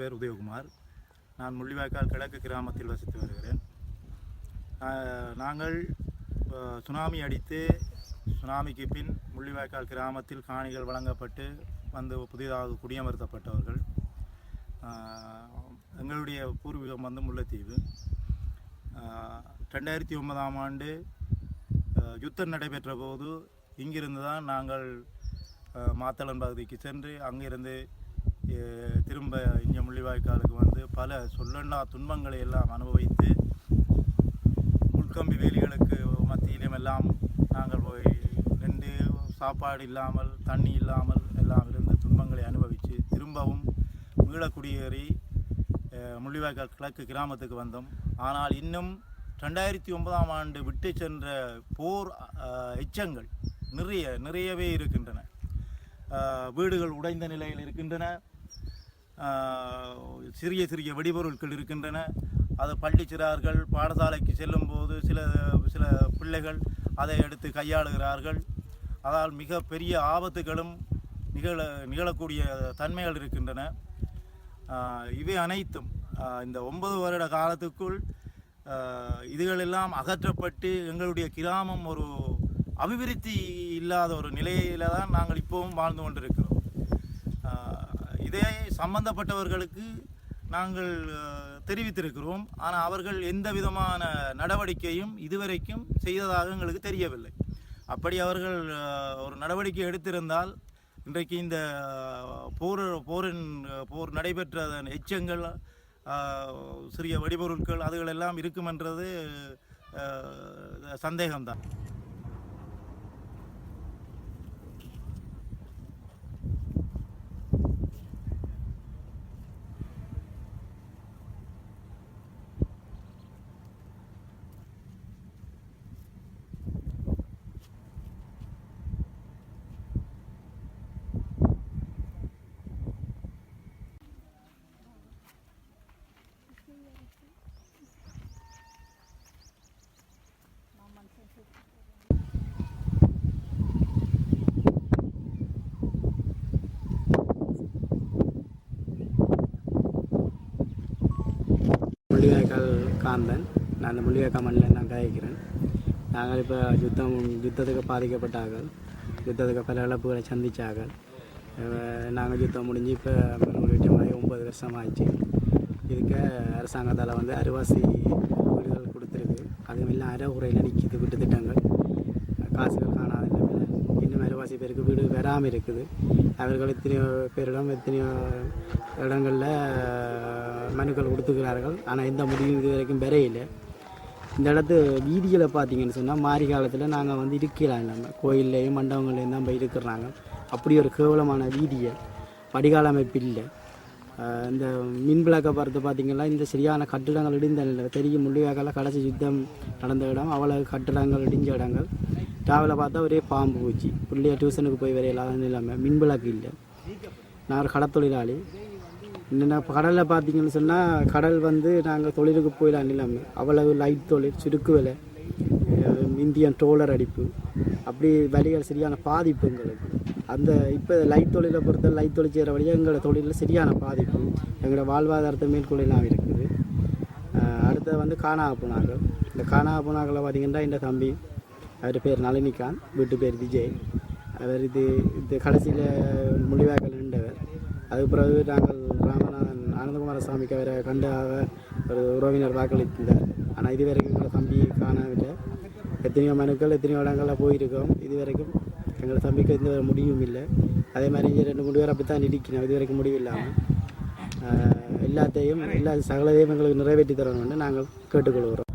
பேர் உதயகுமார். நான் முள்ளிவாய்க்கால் கிழக்கு கிராமத்தில் வசித்து வருகிறேன். நாங்கள் சுனாமி அடித்து சுனாமிக்கு பின் முள்ளிவாய்க்கால் கிராமத்தில் காணிகள் வழங்கப்பட்டு வந்து புதிதாக குடியமர்த்தப்பட்டவர்கள். எங்களுடைய பூர்வீகம் வந்து முல்லைத்தீவு. ரெண்டாயிரத்தி ஒன்பதாம் ஆண்டு யுத்தம் நடைபெற்ற போது இங்கிருந்து தான் நாங்கள் மாத்தளன் பகுதிக்கு சென்று அங்கிருந்து திரும்ப இங்கே முள்ளிவாய்க்காலுக்கு வந்து பல சொல்லண்டா துன்பங்களை எல்லாம் அனுபவித்து முள்கம்பி வேலிகளுக்கு மத்தியிலும் எல்லாம் நாங்கள் போய் நின்று சாப்பாடு இல்லாமல் தண்ணி இல்லாமல் எல்லாம் இருந்து துன்பங்களை அனுபவித்து திரும்பவும் மீளக்குடியேறி முள்ளிவாய்க்கால் கிழக்கு கிராமத்துக்கு வந்தோம். ஆனால் இன்னும் ரெண்டாயிரத்தி ஒன்பதாம் ஆண்டு விட்டு சென்ற போர் எச்சங்கள் நிறைய நிறையவே இருக்கின்றன. வீடுகள் உடைந்த நிலையில் இருக்கின்றன. சிறிய சிறிய வெடிபொருட்கள் இருக்கின்றன. அது பள்ளி சிறார்கள் பாடசாலைக்கு செல்லும்போது சில சில பிள்ளைகள் அதை எடுத்து கையாளுகிறார்கள். அதால் மிக பெரிய ஆபத்துகளும் நிகழ நிகழக்கூடிய தன்மைகள் இருக்கின்றன. இவை அனைத்தும் இந்த ஒன்பது வருட காலத்துக்குள் இதுகளெல்லாம் அகற்றப்பட்டு எங்களுடைய கிராமம் ஒரு அபிவிருத்தி இல்லாத ஒரு நிலையில தான் நாங்கள் இப்போவும் வாழ்ந்து கொண்டிருக்கிறோம். இதே சம்பந்தப்பட்டவர்களுக்கு நாங்கள் தெரிவித்திருக்கிறோம். ஆனால் அவர்கள் எந்த விதமான நடவடிக்கையும் இதுவரைக்கும் செய்ததாக எங்களுக்கு தெரியவில்லை. அப்படி அவர்கள் ஒரு நடவடிக்கை எடுத்திருந்தால் இன்றைக்கு இந்த போர் போரின் போர் நடைபெற்ற எச்சங்கள் சிறிய வெடிபொருட்கள் அதுகளெல்லாம் இருக்குமென்றது சந்தேகம்தான் முள்ளிவாய்க்கால் காந்தன் நான் அந்த முள்ளிவாய்க்கால் மண்ணில் நான் கதைக்கிறேன். நாங்கள் இப்போ யுத்தம் யுத்தத்துக்கு பாதிக்கப்பட்டார்கள். யுத்தத்துக்கு பல இழப்புகளை சந்தித்தார்கள் நாங்கள் யுத்தம் முடிஞ்சு இப்போ வீட்டு மாதிரி ஒம்பது வருஷம் ஆயிடுச்சு இதுக்கு அரசாங்கத்தால் வந்து அரிவாசி வீடுகள் கொடுத்துருக்கு. அதுவும் இல்லை அரை உரையில் நிற்கிது விட்டு திட்டங்கள். காசுகள் காணாதில்லை முக்கால்வாசி பேருக்கு வீடு வராமல் இருக்குது. அவர்கள் எத்தனையோ பேரிடம் எத்தனையோ இடங்களில் மனுக்கள் கொடுத்துக்கிறார்கள். ஆனால் எந்த முடிவும் இது வரைக்கும் வரையில. இந்த இடத்து வீதிகளை பார்த்தீங்கன்னு சொன்னால் மாரி காலத்தில் நாங்கள் வந்து இருக்கலாம் இல்லாமல் கோயில்லையும் மண்டபங்கள்லையும் தான் போய் இருக்கிறாங்க. அப்படி ஒரு கேவலமான வீதியை வடிகால் அமைப்பு இல்லை. இந்த மின் விளக்கை பார்த்து பார்த்தீங்கன்னா இந்த சரியான கட்டிடங்கள் இடிந்த நிலை பெரிய முள்ளிவாய்க்கால கடைசி யுத்தம் நடந்த இடம். அவ்வளவு கட்டிடங்கள் இடிஞ்ச இடங்கள். டிராவலை பார்த்தா ஒரே பாம்பு பூச்சி. பிள்ளைய டியூஷனுக்கு போய் வர இல்லாத இல்லாமல் மின் விளக்கு இல்லை. நான் ஒரு கடத்தொழிலாளி என்னென்ன கடலில் பார்த்தீங்கன்னு சொன்னால் கடல் வந்து நாங்கள் தொழிலுக்கு போயிடலாம் இல்லாமல் அவ்வளவு லைட் தொழில் சுருக்கு விலை இந்தியன் டோலர் அடிப்பு அப்படி வழிகள் சரியான பாதிப்பு எங்களுக்கு. அந்த இப்போ லைட் தொழிலை பொறுத்த லைட் தொழில் செய்கிற வழியாக எங்களோட தொழிலில் சரியான பாதிப்பு. எங்களோட வாழ்வாதாரத்தை மேற்கொள்ளலாம் இருக்குது. அடுத்தது வந்து காணா புனாக்கள் இந்த காணா புனாக்களை பார்த்தீங்கன்னா இந்த தம்பி அவர் பேர் நளினிகாந்த் வீட்டு பேர் விஜய். அவர் இது இது கடைசியில் முடிவாக்கல் நின்றவர். அதுக்கு பிறகு நாங்கள் ராமநாதன் ஆனந்தகுமார சாமிக்கு அவரை கண்டாக ஒரு உறவினர் வாக்களித்தார் ஆனால் இது வரைக்கும் எங்களை தம்பி காணவில்லை. எத்தனையோ மனுக்கள் எத்தனையோ இடங்களில் போயிருக்கோம். இது வரைக்கும் எங்களை தம்பிக்கு எந்த ஒரு முடிவும் இல்லை. அதே மாதிரி இங்கே ரெண்டு மூணு பேர் அப்படி தான் இடிக்கணும் இது வரைக்கும் முடிவு இல்லாமல். எல்லாத்தையும் எல்லா சகலதையும் எங்களுக்கு நிறைவேற்றி தரணும்னு நாங்கள் கேட்டுக்கொள்கிறோம்.